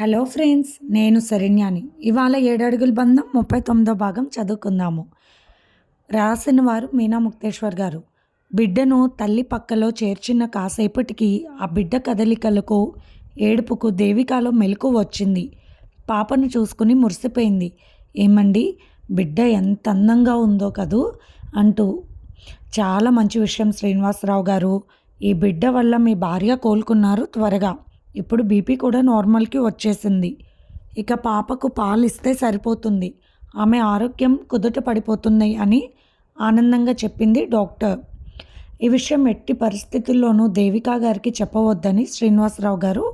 Hello friends నేను శరణ్యాని. ఇవాళ ఏడడుగుల బంధం ముప్పై తొమ్మిదో భాగం చదువుకుందాము. రాసిన వారు మీనా ముక్తేశ్వర్ గారు. బిడ్డను తల్లి పక్కలో చేర్చిన కాసేపటికి ఆ బిడ్డ కదలికలకు ఏడుపుకు దేవికాలో మెలకు వచ్చింది. పాపను చూసుకుని మురిసిపోయింది. ఏమండి బిడ్డ ఎంత అందంగా ఉందో కదూ అంటూ. చాలా మంచి విషయం శ్రీనివాసరావు గారు. ఈ బిడ్డ వల్ల మీ భార్య కోలుకున్నారు త్వరగా. ఇప్పుడు బీపీ కూడా నార్మల్కి వచ్చేసింది. ఇక పాపకు పాలు ఇస్తే సరిపోతుంది. ఆమె ఆరోగ్యం కుదుట పడిపోతుంది అని ఆనందంగా చెప్పింది డాక్టర్. ఈ విషయం ఎట్టి పరిస్థితుల్లోనూ దేవికా గారికి చెప్పవద్దని శ్రీనివాసరావు గారు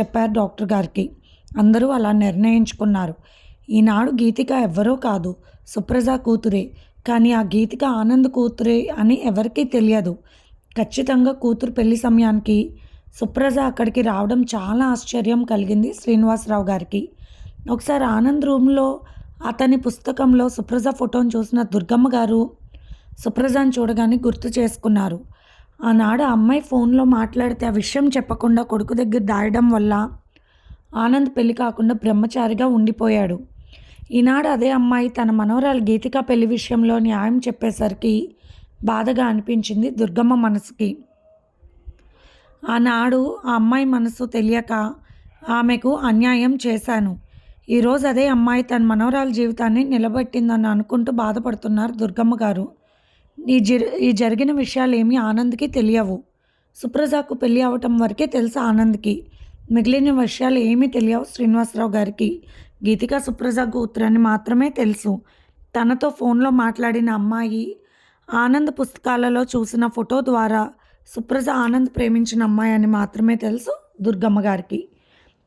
చెప్పారు డాక్టర్ గారికి. అందరూ అలా నిర్ణయించుకున్నారు. ఈనాడు గీతిక ఎవ్వరో కాదు సుప్రజ కూతురే. కానీ ఆ గీతిక ఆనంద్ కూతురే అని ఎవరికీ తెలియదు. ఖచ్చితంగా కూతురు పెళ్ళి సమయానికి సుప్రజ అక్కడికి రావడం చాలా ఆశ్చర్యం కలిగింది శ్రీనివాసరావు గారికి. ఒకసారి ఆనంద్ రూమ్లో అతని పుస్తకంలో సుప్రజ ఫోటోను చూసిన దుర్గమ్మ గారు సుప్రజను చూడగానే గుర్తు చేసుకున్నారు. ఆనాడు అమ్మాయి ఫోన్లో మాట్లాడితే ఆ విషయం చెప్పకుండా కొడుకు దగ్గర దాయడం వల్ల ఆనంద్ పెళ్ళి కాకుండా బ్రహ్మచారిగా ఉండిపోయాడు. ఈనాడు అదే అమ్మాయి తన మనోరాలు గీతిక పెళ్ళి విషయంలో న్యాయం చెప్పేసరికి బాధగా అనిపించింది దుర్గమ్మ మనసుకి. ఆనాడు ఆ అమ్మాయి మనసు తెలియక ఆమెకు అన్యాయం చేశాను. ఈరోజు అదే అమ్మాయి తన మనవరాల జీవితాన్ని నిలబెట్టిందని అనుకుంటూ బాధపడుతున్నారు దుర్గమ్మ గారు. ఈ జరి ఈ జరిగిన విషయాలు ఏమీ ఆనంద్కి తెలియవు. సుప్రజాకు పెళ్ళి అవటం వరకే తెలుసు ఆనంద్కి. మిగిలిన విషయాలు ఏమీ తెలియవు శ్రీనివాసరావు గారికి. గీతిక సుప్రజ కూతురని మాత్రమే తెలుసు. తనతో ఫోన్లో మాట్లాడిన అమ్మాయి ఆనంద్ పుస్తకాలలో చూసిన ఫోటో ద్వారా సుప్రజ ఆనంద్ ప్రేమించిన అమ్మాయి అని మాత్రమే తెలుసు దుర్గమ్మ గారికి.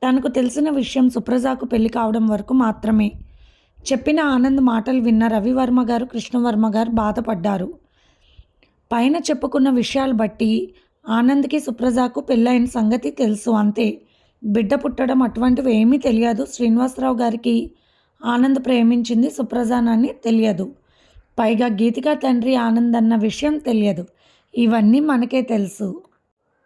తనకు తెలిసిన విషయం సుప్రజకు పెళ్ళి కావడం వరకు మాత్రమే. చెప్పిన ఆనంద్ మాటలు విన్న రవివర్మ గారు కృష్ణవర్మ గారు బాధపడ్డారు. పైన చెప్పుకున్న విషయాలు బట్టి ఆనంద్కి సుప్రజకు పెళ్ళైన సంగతి తెలుసు అంతే. బిడ్డ పుట్టడం అటువంటివి ఏమీ తెలియదు. శ్రీనివాసరావు గారికి ఆనంద్ ప్రేమించింది సుప్రజానని తెలియదు. పైగా గీతికా తండ్రి ఆనంద్ అన్న విషయం తెలియదు. ఇవన్నీ మనకే తెలుసు.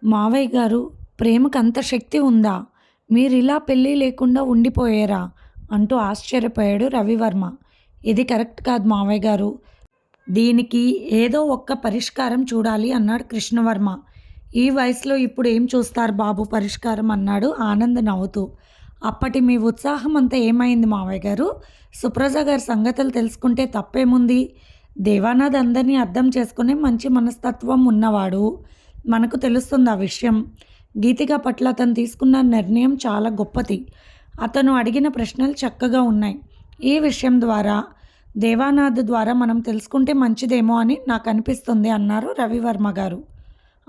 మావయ్య గారు ప్రేమకు అంత శక్తి ఉందా? మీరు ఇలా పెళ్ళి లేకుండా ఉండిపోయారా? అంటూ ఆశ్చర్యపోయాడు రవివర్మ. ఇది కరెక్ట్ కాదు మావయ్య గారు. దీనికి ఏదో ఒక్క పరిష్కారం చూడాలి అన్నాడు కృష్ణవర్మ. ఈ వయసులో ఇప్పుడు ఏం చూస్తారు బాబు పరిష్కారం అన్నాడు ఆనంద్ నవ్వుతూ. అప్పటి మీ ఉత్సాహం అంతా ఏమైంది మావయ్య గారు? సుప్రజ గారి సంగతులు తెలుసుకుంటే తప్పేముంది? దేవానాథ్ అందరినీ అర్థం చేసుకునే మంచి మనస్తత్వం ఉన్నవాడు. మనకు తెలుస్తుంది ఆ విషయం. గీతిక పట్ల అతను తీసుకున్న నిర్ణయం చాలా గొప్పది. అతను అడిగిన ప్రశ్నలు చక్కగా ఉన్నాయి. ఈ విషయం ద్వారా దేవానాథ్ ద్వారా మనం తెలుసుకుంటే మంచిదేమో అని నాకు అనిపిస్తుంది అన్నారు రవివర్మ గారు.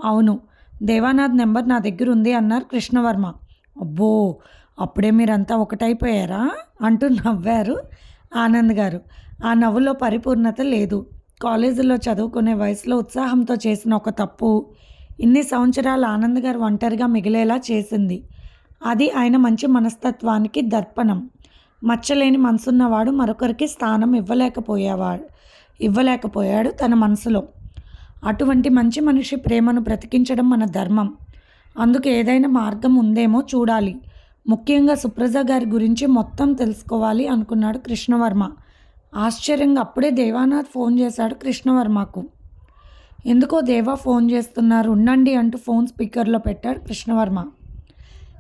అవును దేవానాథ్ నెంబర్ నా దగ్గర ఉంది అన్నారు కృష్ణవర్మ. అబ్బో అప్పుడే మీరంతా ఒకటైపోయారా? అంటూ నవ్వారు ఆనంద్ గారు. ఆ నవ్వులో పరిపూర్ణత లేదు. కాలేజీలో చదువుకునే వయసులో ఉత్సాహంతో చేసిన ఒక తప్పు ఇన్ని సంవత్సరాలు ఆనంద్ గారు ఒంటరిగా మిగిలేలా చేసింది. అది ఆయన మంచి మనస్తత్వానికి దర్పణం. మచ్చలేని మనసున్నవాడు మరొకరికి స్థానం ఇవ్వలేకపోయేవాడు ఇవ్వలేకపోయాడు తన మనసులో. అటువంటి మంచి మనిషి ప్రేమను బ్రతికించడం మన ధర్మం. అందుకు ఏదైనా మార్గం ఉందేమో చూడాలి. ముఖ్యంగా సుప్రజ గారి గురించి మొత్తం తెలుసుకోవాలి అనుకున్నాడు కృష్ణవర్మ. ఆశ్చర్యంగా అప్పుడే దేవానాథ్ ఫోన్ చేశాడు కృష్ణవర్మకు. ఎందుకో దేవా ఫోన్ చేస్తున్నారు ఉండండి అంటూ ఫోన్ స్పీకర్లో పెట్టాడు కృష్ణవర్మ.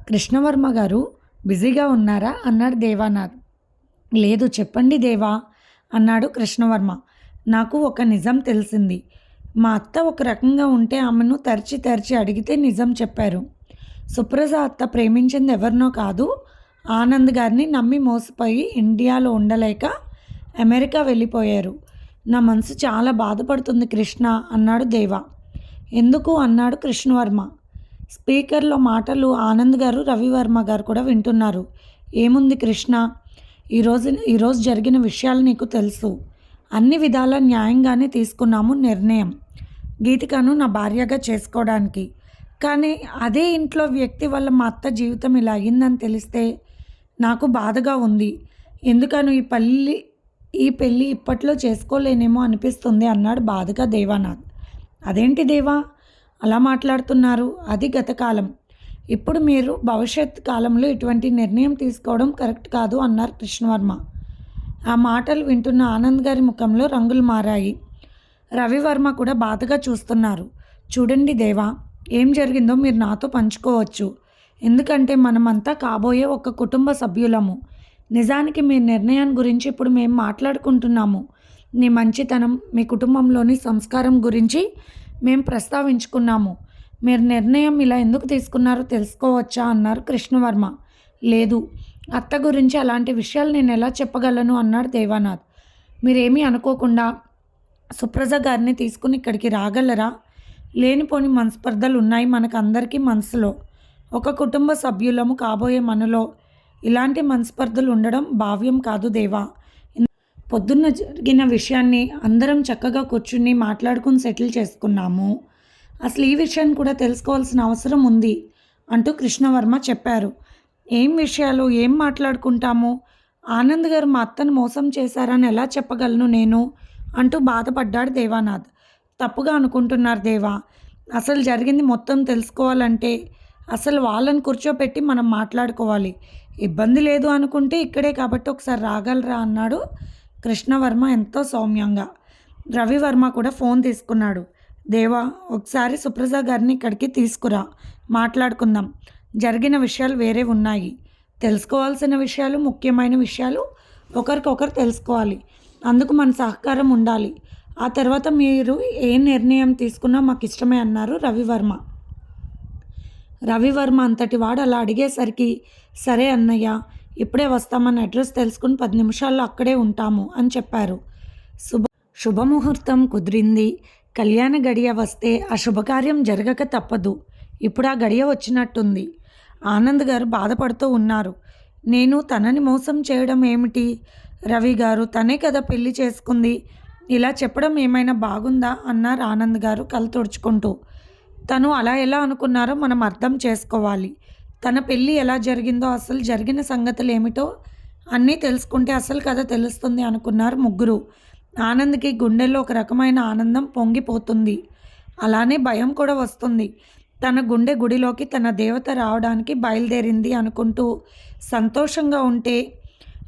కృష్ణవర్మ గారు బిజీగా ఉన్నారా? అన్నాడు దేవానాథ్. లేదు చెప్పండి దేవా అన్నాడు కృష్ణవర్మ. నాకు ఒక నిజం తెలిసింది. మా అత్త ఒక రకంగా ఉంటే ఆమెను తరిచి తరిచి అడిగితే నిజం చెప్పారు. సుప్రజ అత్త ప్రేమించింది ఎవరినో కాదు ఆనంద్ గారిని నమ్మి మోసపోయి ఇండియాలో ఉండలేక అమెరికా వెళ్ళిపోయారు. నా మనసు చాలా బాధపడుతుంది కృష్ణ అన్నాడు దేవా. ఎందుకు అన్నాడు కృష్ణవర్మ. స్పీకర్లో మాటలు ఆనంద్ గారు రవివర్మ గారు కూడా వింటున్నారు. ఏముంది కృష్ణ? ఈరోజు ఈరోజు జరిగిన విషయాలు నీకు తెలుసు. అన్ని విధాల న్యాయంగానే తీసుకున్నాము నిర్ణయం. గీతికను నా భార్యగా చేసుకోవడానికి. కానీ అదే ఇంట్లో వ్యక్తి వల్ల మా అత్త జీవితం ఇలా అయిందని తెలిస్తే నాకు బాధగా ఉంది. ఎందుకను ఈ పల్లి ఈ పెళ్ళి ఇప్పట్లో చేసుకోలేనేమో అనిపిస్తుంది అన్నాడు బాధగా దేవానాథ్. అదేంటి దేవా? అలా మాట్లాడుతున్నారు. అది గతకాలం ఇప్పుడు మీరు భవిష్యత్ కాలంలో ఇటువంటి నిర్ణయం తీసుకోవడం కరెక్ట్ కాదు అన్నారు కృష్ణవర్మ. ఆ మాటలు వింటున్న ఆనంద్ గారి ముఖంలో రంగులు మారాయి. రవివర్మ కూడా బాధగా చూస్తున్నారు. చూడండి దేవా ఏం జరిగిందో మీరు నాతో పంచుకోవచ్చు. ఎందుకంటే మనమంతా కాబోయే ఒక కుటుంబ సభ్యులము. నిజానికి మీ నిర్ణయాన్ని గురించి ఇప్పుడు మేము మాట్లాడుకుంటున్నాము. మీ మంచితనం మీ కుటుంబంలోని సంస్కారం గురించి మేము ప్రస్తావించుకున్నాము. మీరు నిర్ణయం ఇలా ఎందుకు తీసుకున్నారో తెలుసుకోవచ్చా? అన్నారు కృష్ణవర్మ. లేదు. అత్త గురించి అలాంటి విషయాలు నేను ఎలా చెప్పగలను? అన్నాడు దేవానాథ్. మీరేమీ అనుకోకుండా సుప్రజ గారిని తీసుకుని ఇక్కడికి రాగలరా? లేనిపోని మనస్పర్ధలు ఉన్నాయి మనకు అందరికీ మనసులో. ఒక కుటుంబ సభ్యులము కాబోయే మనలో ఇలాంటి మనస్పర్ధలు ఉండడం భావ్యం కాదు దేవా. పొద్దున్న జరిగిన విషయాన్ని అందరం చక్కగా కూర్చుని మాట్లాడుకుని సెటిల్ చేసుకున్నాము. అసలు ఈ విషయాన్ని కూడా తెలుసుకోవాల్సిన అవసరం ఉంది అంటూ కృష్ణవర్మ చెప్పారు. ఏం విషయాలు ఏం మాట్లాడుకుంటాము? ఆనంద్ గారు మా అత్తను మోసం చేశారని ఎలా చెప్పగలను నేను? అంటూ బాధపడ్డాడు దేవానాథ్. తప్పుగా అనుకుంటున్నారు దేవా. అసలు జరిగింది మొత్తం తెలుసుకోవాలంటే అసలు వాళ్ళని కూర్చోపెట్టి మనం మాట్లాడుకోవాలి. ఇబ్బంది లేదు అనుకుంటే ఇక్కడే కాబట్టి ఒకసారి రాగలరా అన్నాడు కృష్ణవర్మ ఎంతో సౌమ్యంగా. రవివర్మ కూడా ఫోన్ తీసుకున్నాడు. దేవా ఒకసారి సుప్రజ గారిని ఇక్కడికి తీసుకురా మాట్లాడుకుందాం. జరిగిన విషయాలు వేరే ఉన్నాయి. తెలుసుకోవాల్సిన విషయాలు ముఖ్యమైన విషయాలు ఒకరికొకరు తెలుసుకోవాలి. అందుకు మన సహకారం ఉండాలి. ఆ తర్వాత మీరు ఏ నిర్ణయం తీసుకున్నా మాకు ఇష్టమే అన్నారు రవివర్మ. రవివర్మ అంతటి వాడు అలా అడిగేసరికి సరే అన్నయ్య ఇప్పుడే వస్తామని అడ్రస్ తెలుసుకుని పది నిమిషాల్లో అక్కడే ఉంటాము అని చెప్పారు. శుభ శుభముహూర్తం కుదిరింది. కళ్యాణ గడియ వస్తే ఆ శుభకార్యం జరగక తప్పదు. ఇప్పుడు ఆ గడియ వచ్చినట్టుంది. ఆనంద్ గారు బాధపడుతూ ఉన్నారు. నేను తనని మోసం చేయడం ఏమిటి? రవి గారు తనే కదా పెళ్ళి చేసుకుంది. ఇలా చెప్పడం ఏమైనా బాగుందా? అన్నారు ఆనంద్ గారు కళ్ళు తుడుచుకుంటూ. తను అలా ఎలా అనుకున్నారో మనం అర్థం చేసుకోవాలి. తన పెళ్ళి ఎలా జరిగిందో అసలు జరిగిన సంగతులు ఏమిటో అన్నీ తెలుసుకుంటే అసలు కథ తెలుస్తుంది అనుకున్నారు ముగ్గురు. ఆనంద్కి గుండెల్లో ఒక రకమైన ఆనందం పొంగిపోతుంది. అలానే భయం కూడా వస్తుంది. తన గుండె గుడిలోకి తన దేవత రావడానికి బయలుదేరింది అనుకుంటూ సంతోషంగా ఉంటే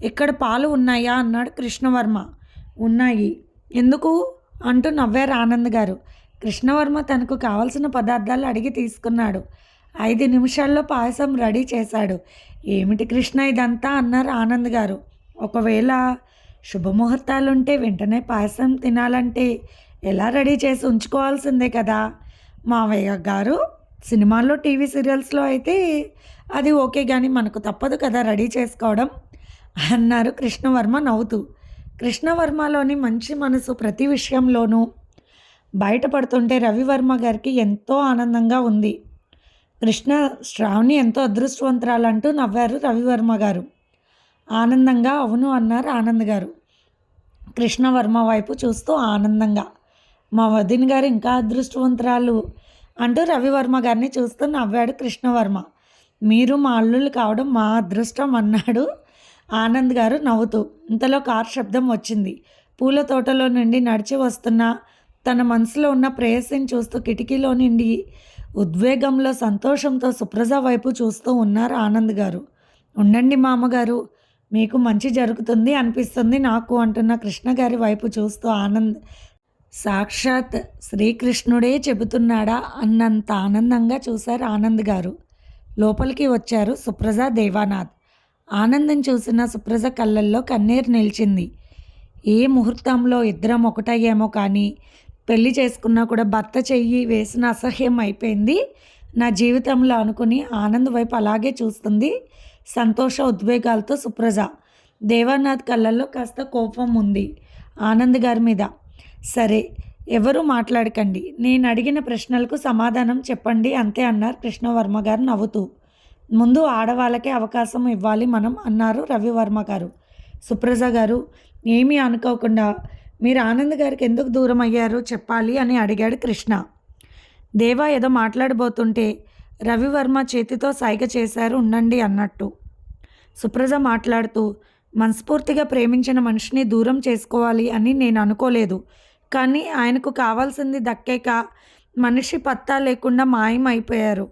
ఇక్కడ పాలు ఉన్నాయా? అన్నాడు కృష్ణవర్మ. ఉన్నాయి. ఎందుకు? అంటూ నవ్వారు ఆనంద్ గారు. కృష్ణవర్మ తనకు కావలసిన పదార్థాలు అడిగి తీసుకున్నాడు. ఐదు నిమిషాల్లో పాయసం రెడీ చేశాడు. ఏమిటి కృష్ణ ఇదంతా? అన్నారు ఆనంద్ గారు. ఒకవేళ శుభముహూర్తాలుంటే వెంటనే పాయసం తినాలంటే ఎలా రెడీ చేసి ఉంచుకోవాల్సిందే కదా? మావయ్య గారు సినిమాల్లో టీవీ సీరియల్స్లో అయితే అది ఓకే కానీ మనకు తప్పదు కదా రెడీ చేసుకోవడం? అన్నారు కృష్ణవర్మ నవ్వుతూ. కృష్ణవర్మలోని మంచి మనసు ప్రతి విషయంలోనూ బయటపడుతుంటే రవివర్మ గారికి ఎంతో ఆనందంగా ఉంది. కృష్ణ శ్రావణి ఎంతో అదృష్టవంతురాలంటూ నవ్వారు రవివర్మ గారు. ఆనందంగా అవును అన్నారు ఆనంద్ గారు. కృష్ణవర్మ వైపు చూస్తూ ఆనందంగా మా వదిన గారు ఇంకా అదృష్టవంతురాలు అంటూ రవివర్మ గారిని చూస్తూ నవ్వాడు కృష్ణవర్మ. మీరు మా అల్లుళ్ళు కావడం మా అదృష్టం అన్నాడు ఆనంద్ గారు నవ్వుతూ. ఇంతలో కార్ శబ్దం వచ్చింది. పూల తోటలో నుండి నడిచి వస్తున్న తన మనసులో ఉన్న ప్రేయసిని చూస్తూ కిటికీలో నుండి ఉద్వేగంలో సంతోషంతో సుప్రజ వైపు చూస్తూ ఉన్నారు ఆనంద్ గారు. ఉండండి మామగారు మీకు మంచి జరుగుతుంది అనిపిస్తుంది నాకు అంటున్న కృష్ణ గారి వైపు చూస్తూ ఆనంద్ సాక్షాత్ శ్రీకృష్ణుడే చెబుతున్నాడా అన్నంత ఆనందంగా చూశారు ఆనంద్ గారు. లోపలికి వచ్చారు సుప్రజ దేవానాథ్. ఆనందం చూసిన సుప్రజ కళ్ళల్లో కన్నీరు నిలిచింది. ఏ ముహూర్తంలో ఇద్దరం ఒకటయ్యామో కానీ పెళ్ళి చేసుకున్నా కూడా భర్త చెయ్యి వేసిన అసహ్యం అయిపోయింది. నా జీవితంలో అనుకుని ఆనంద్ వైపు అలాగే చూస్తుంది. సంతోష ఉద్వేగాలతో సుప్రజ. దేవానాథ్ కళ్ళల్లో కాస్త కోపం ఉంది ఆనంద్ గారి మీద. సరే ఎవరు మాట్లాడకండి. నేను అడిగిన ప్రశ్నలకు సమాధానం చెప్పండి అంతే అన్నారు కృష్ణవర్మ గారు నవ్వుతూ. ముందు ఆడవాళ్ళకే అవకాశం ఇవ్వాలి మనం అన్నారు రవివర్మ గారు. సుప్రజ గారు ఏమీ అనుకోకుండా మీరు ఆనంద్ గారికి ఎందుకు దూరం అయ్యారో చెప్పాలి అని అడిగాడు కృష్ణ. దేవా ఏదో మాట్లాడబోతుంటే రవివర్మ చేతితో సైగ చేశారు ఉండండి అన్నట్టు. సుప్రజ మాట్లాడుతూ మనస్ఫూర్తిగా ప్రేమించిన మనిషిని దూరం చేసుకోవాలి అని నేను అనుకోలేదు. కానీ ఆయనకు కావాల్సింది దక్కాక మనిషి పత్తా లేకుండా మాయం అయిపోయారు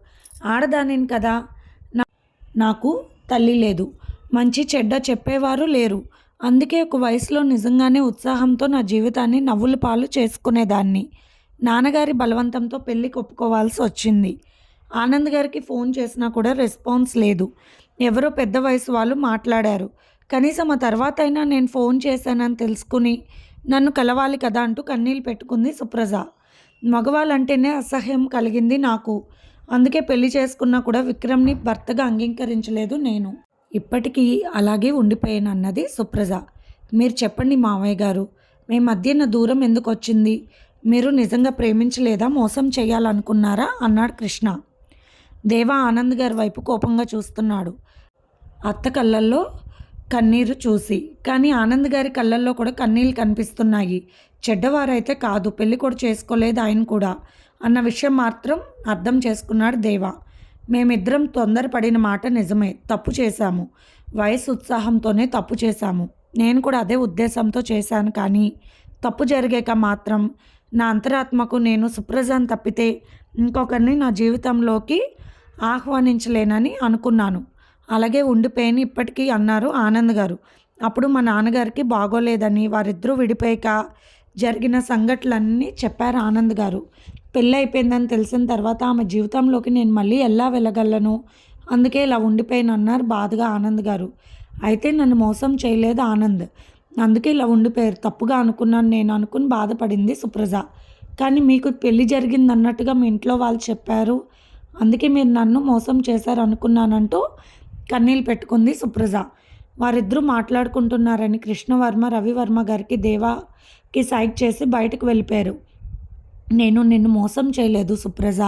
ఆడదానిని కదా నా నాకు తల్లి లేదు. మంచి చెడ్డ చెప్పేవారు లేరు. అందుకే ఒక వయసులో నిజంగానే ఉత్సాహంతో నా జీవితాన్ని నవ్వుల పాలు చేసుకునేదాన్ని. నాన్నగారి బలవంతంతో పెళ్ళికి ఒప్పుకోవాల్సి వచ్చింది. ఆనంద్ గారికి ఫోన్ చేసినా కూడా రెస్పాన్స్ లేదు. ఎవరో పెద్ద వయసు వాళ్ళు మాట్లాడారు. కనీసం ఆ తర్వాత అయినా నేను ఫోన్ చేశానని తెలుసుకుని నన్ను కలవాలి కదా అంటూ కన్నీళ్ళు పెట్టుకుంది సుప్రజ. మగవాళ్ళంటేనే అసహ్యం కలిగింది నాకు. అందుకే పెళ్ళి చేసుకున్నా కూడా విక్రమ్ని భర్తగా అంగీకరించలేదు నేను. ఇప్పటికీ అలాగే ఉండిపోయాను అన్నది సుప్రజ. మీరు చెప్పండి మావయ్య గారు మీ మధ్యన దూరం ఎందుకు వచ్చింది? మీరు నిజంగా ప్రేమించలేదా? మోసం చేయాలనుకున్నారా? అన్నాడు కృష్ణ. దేవా ఆనంద్ గారి వైపు కోపంగా చూస్తున్నాడు. అత్త కళ్ళల్లో కన్నీరు చూసి కానీ ఆనంద్ గారి కళ్ళల్లో కూడా కన్నీళ్ళు కనిపిస్తున్నాయి. చెడ్డవారైతే కాదు పెళ్ళి కూడా చేసుకోలేదు ఆయన కూడా అన్న విషయం మాత్రం అర్థం చేసుకున్నాడు దేవా. మేమిద్దరం తొందరపడిన మాట నిజమే. తప్పు చేశాము. వయసు ఉత్సాహంతోనే తప్పు చేశాము. నేను కూడా అదే ఉద్దేశంతో చేశాను కానీ తప్పు జరిగాక మాత్రం నా అంతరాత్మకు నేను సుప్రజాన్ తప్పితే ఇంకొకరిని నా జీవితంలోకి ఆహ్వానించలేనని అనుకున్నాను. అలాగే ఉండిపోయిన ఇప్పటికీ అన్నారు ఆనంద్ గారు. అప్పుడు మా నాన్నగారికి బాగోలేదని వారిద్దరూ విడిపోయాక జరిగిన సంఘటనలన్నీ చెప్పారు ఆనంద్ గారు. పెళ్ళి అయిపోయిందని తెలిసిన తర్వాత ఆమె జీవితంలోకి నేను మళ్ళీ ఎలా వెళ్ళగలను? అందుకే ఇలా ఉండిపోయాను అన్నారు బాధగా ఆనంద్ గారు. అయితే నన్ను మోసం చేయలేదు ఆనంద్. అందుకే ఇలా ఉండిపోయారు. తప్పుగా అనుకున్నాను నేను అనుకుని బాధపడింది సుప్రజ. కానీ మీకు పెళ్ళి జరిగింది అన్నట్టుగా మీ ఇంట్లో వాళ్ళు చెప్పారు. అందుకే మీరు నన్ను మోసం చేశారు అనుకున్నానంటూ కన్నీళ్ళు పెట్టుకుంది సుప్రజ. వారిద్దరూ మాట్లాడుకుంటున్నారని కృష్ణవర్మ రవివర్మ గారికి దేవాకి సైక్ చేసి బయటకు వెళ్ళిపోయారు. నేను నిన్ను మోసం చేయలేదు సుప్రజ.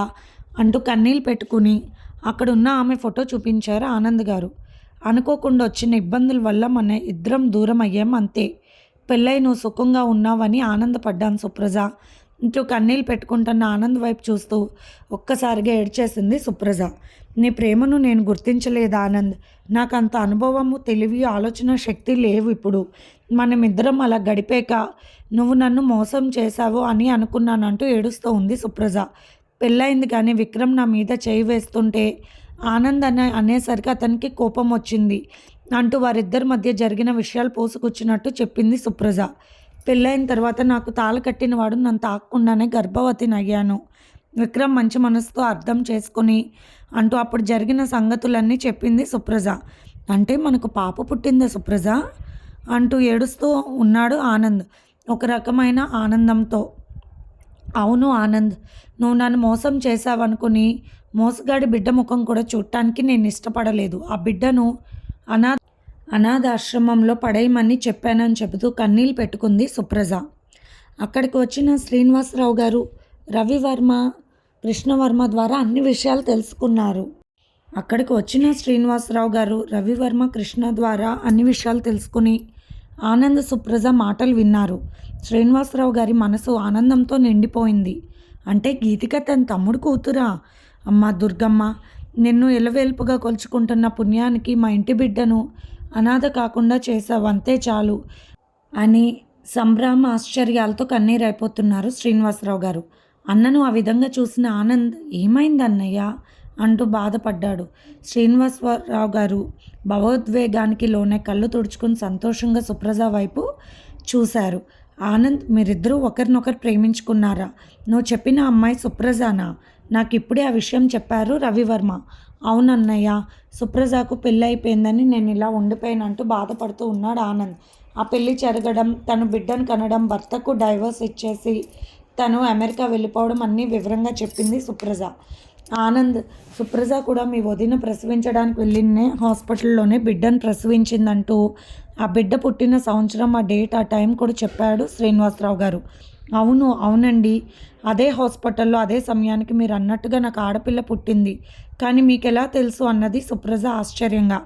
అంటూ కన్నీళ్ళు పెట్టుకుని అక్కడున్న ఆమె ఫోటో చూపించారు ఆనంద్ గారు. అనుకోకుండా వచ్చిన ఇబ్బందుల వల్ల మన ఇద్దరం దూరం అయ్యాం అంతే. పెళ్ళై నువ్వు సుఖంగా ఉన్నావని ఆనందపడ్డాను సుప్రజ. ఇంటూ కన్నీళ్ళు పెట్టుకుంటున్న ఆనంద్ వైపు చూస్తూ ఒక్కసారిగా ఏడ్చేసింది సుప్రజ. నీ ప్రేమను నేను గుర్తించలేదు ఆనంద్. నాకు అంత అనుభవము తెలివి ఆలోచన శక్తి లేవు ఇప్పుడు. మనమిద్దరం అలా గడిపాక నువ్వు నన్ను మోసం చేశావు అని అనుకున్నానంటూ ఏడుస్తూ ఉంది సుప్రజ. పెళ్ళయింది కానీ విక్రమ్ నా మీద చేయి వేస్తుంటే ఆనంద్ అనే అనేసరికి అతనికి కోపం వచ్చింది అంటూ వారిద్దరి మధ్య జరిగిన విషయాలు పోసుకొచ్చినట్టు చెప్పింది సుప్రజ. పెళ్ళైన తర్వాత నాకు తాళ కట్టినవాడు నన్ను తాకకుండానే గర్భవతిని అయ్యాను. విక్రమ్ మంచి మనసుతో అర్థం చేసుకుని అంటూ అప్పుడు జరిగిన సంగతులన్నీ చెప్పింది సుప్రజ. అంటే మనకు పాప పుట్టిందా సుప్రజ? అంటూ ఏడుస్తూ ఉన్నాడు ఆనంద్. ఒక రకమైన ఆనందంతో. అవును ఆనంద్ నువ్వు నన్ను మోసం చేశావనుకుని మోసగాడి బిడ్డ ముఖం కూడా చూడటానికి నేను ఇష్టపడలేదు. ఆ బిడ్డను అనా అనాథాశ్రమంలో పడేయమని చెప్పానని చెబుతూ కన్నీళ్ళు పెట్టుకుంది సుప్రజ. అక్కడికి వచ్చిన శ్రీనివాసరావు గారు రవివర్మ కృష్ణవర్మ ద్వారా అన్ని విషయాలు తెలుసుకున్నారు. అక్కడికి వచ్చిన శ్రీనివాసరావు గారు రవివర్మ కృష్ణ ద్వారా అన్ని విషయాలు తెలుసుకుని ఆనంద సుప్రజ మాటలు విన్నారు. శ్రీనివాసరావు గారి మనసు ఆనందంతో నిండిపోయింది. అంటే గీతిక తన తమ్ముడు కూతురా? అమ్మ దుర్గమ్మ నిన్ను ఎలవేల్పుగా కొలుచుకుంటున్న పుణ్యానికి మా ఇంటి బిడ్డను అనాథ కాకుండా చేసావు అంతే చాలు అని సంభ్రమ ఆశ్చర్యాలతో కన్నీరైపోతున్నారు శ్రీనివాసరావు గారు. అన్నను ఆ విధంగా చూసిన ఆనంద్ ఏమైంది అన్నయ్య అంటూ బాధపడ్డాడు. శ్రీనివాసరావు గారు భావోద్వేగానికి లోనే కళ్ళు తుడుచుకుని సంతోషంగా సుప్రజ వైపు చూశారు. ఆనంద్ మీరిద్దరూ ఒకరినొకరు ప్రేమించుకున్నారా? నువ్వు చెప్పిన అమ్మాయి సుప్రజానా? నాకు ఇప్పుడే ఆ విషయం చెప్పారు రవివర్మ. అవునన్నయ్య సుప్రజకు పెళ్ళి అయిపోయిందని నేను ఇలా ఉండిపోయానంటూ బాధపడుతూ ఉన్నాడు ఆనంద్. ఆ పెళ్ళి జరగడం తను బిడ్డను కనడం భర్తకు డైవర్స్ ఇచ్చేసి తను అమెరికా వెళ్ళిపోవడం అన్నీ వివరంగా చెప్పింది సుప్రజ. ఆనంద్ సుప్రజ కూడా మీ వదిన ప్రసవించడానికి వెళ్ళిన హాస్పిటల్లోనే బిడ్డను ప్రసవించిందంటూ ఆ బిడ్డ పుట్టిన సంవత్సరం ఆ డేట్ ఆ టైం కూడా చెప్పాడు శ్రీనివాసరావు గారు. అవును అవునండి. అదే హాస్పిటల్లో అదే సమయానికి మీరు అన్నట్టుగా నాకు ఆడపిల్ల పుట్టింది. కానీ మీకు ఎలా తెలుసు అన్నది సుప్రజ ఆశ్చర్యంగా.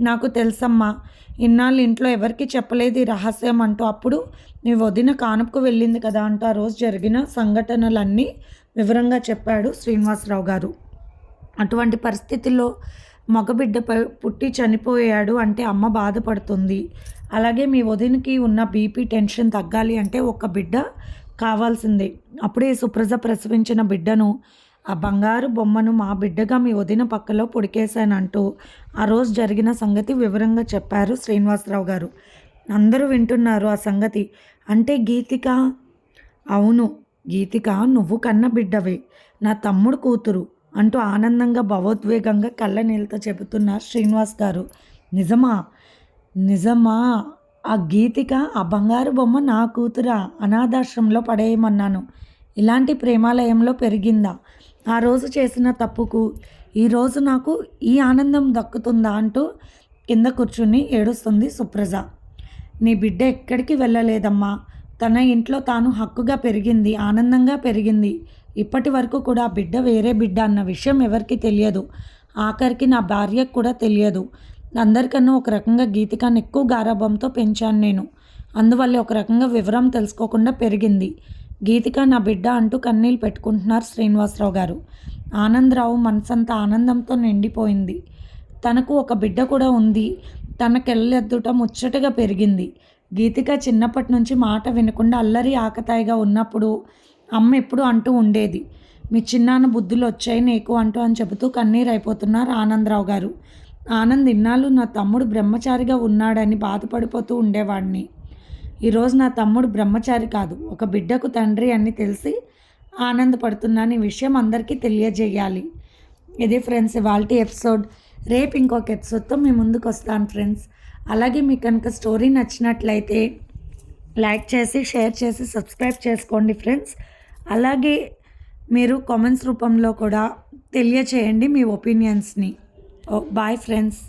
నాకు తెలుసమ్మా ఇన్నాళ్ళు ఇంట్లో ఎవరికి చెప్పలేదు ఈ రహస్యం అంటూ అప్పుడు మీ వదిన కానుపుకు వెళ్ళింది కదా అంటూ ఆ రోజు జరిగిన సంఘటనలన్నీ వివరంగా చెప్పాడు శ్రీనివాసరావు గారు. అటువంటి పరిస్థితుల్లో మగబిడ్డ ప- పుట్టి చనిపోయాడు అంటే అమ్మ బాధపడుతుంది. అలాగే మీ వదినకి ఉన్న బీపీ టెన్షన్ తగ్గాలి అంటే ఒక బిడ్డ కావాల్సిందే. అప్పుడే సుప్రజ ప్రసవించిన బిడ్డను ఆ బంగారు బొమ్మను మా బిడ్డగా మీ వదిన పక్కలో పొడికేశానంటూ ఆ రోజు జరిగిన సంగతి వివరంగా చెప్పారు శ్రీనివాసరావు గారు. అందరూ వింటున్నారు ఆ సంగతి. అంటే గీతిక? అవును. గీతిక నువ్వు కన్న బిడ్డవే నా తమ్ముడు కూతురు అంటూ ఆనందంగా భావోద్వేగంగా కళ్ళ నీళ్ళతో చెబుతున్నారు శ్రీనివాస్ గారు. నిజమా? నిజమా? ఆ గీతిక ఆ బంగారు బొమ్మ నా కూతురా? అనాథాశ్రమంలో పడేయమన్నాను. ఇలాంటి ప్రేమాలయంలో పెరిగిందా? ఆ రోజు చేసిన తప్పుకు ఈరోజు నాకు ఈ ఆనందం దక్కుతుందా? అంటూ కింద కూర్చుని ఏడుస్తుంది సుప్రజ. నీ బిడ్డ ఎక్కడికి వెళ్ళలేదమ్మా? తన ఇంట్లో తాను హక్కుగా పెరిగింది ఆనందంగా పెరిగింది. ఇప్పటి వరకు కూడా ఆ బిడ్డ వేరే బిడ్డ అన్న విషయం ఎవరికి తెలియదు. ఆఖరికి నా భార్యకు కూడా తెలియదు. అందరికన్నా ఒక రకంగా గీతికాన్ని ఎక్కువ గారాభంతో పెంచాను నేను. అందువల్ల ఒక రకంగా వివరం తెలుసుకోకుండా పెరిగింది. గీతిక నా బిడ్డ అంటూ కన్నీళ్ళు పెట్టుకుంటున్నారు శ్రీనివాసరావు గారు. ఆనందరావు మనసంతా ఆనందంతో నిండిపోయింది. తనకు ఒక బిడ్డ కూడా ఉంది. తనకెళ్ళెద్దుట ముచ్చటగా పెరిగింది. గీతిక చిన్నప్పటి నుంచి మాట వినకుండా అల్లరి ఆకతాయిగా ఉన్నప్పుడు అమ్మ ఎప్పుడు అంటూ ఉండేది మీ చిన్నాన్న బుద్ధులు వచ్చాయి నీకు అంటూ అని చెబుతూ కన్నీరు అయిపోతున్నారు ఆనందరావు గారు. ఆనంద్ ఇన్నాళ్ళు నా తమ్ముడు బ్రహ్మచారిగా ఉన్నాడని బాధపడిపోతూ ఉండేవాడిని. ఈరోజు నా తమ్ముడు బ్రహ్మచారి కాదు ఒక బిడ్డకు తండ్రి అని తెలిసి ఆనందపడుతున్నాను ఈ విషయం అందరికీ తెలియజేయాలి. ఇది ఫ్రెండ్స్ ఇవాళ ఎపిసోడ్. రేపు ఇంకొక ఎపిసోడ్తో మీ ముందుకు వస్తాను ఫ్రెండ్స్. అలాగే మీకు కనుక స్టోరీ నచ్చినట్లయితే లైక్ చేసి షేర్ చేసి సబ్స్క్రైబ్ చేసుకోండి ఫ్రెండ్స్ అలాగే మీరు కామెంట్స్ రూపంలో కూడా తెలియచేయండి మీ ఒపీనియన్స్ని బాయ్ ఫ్రెండ్స్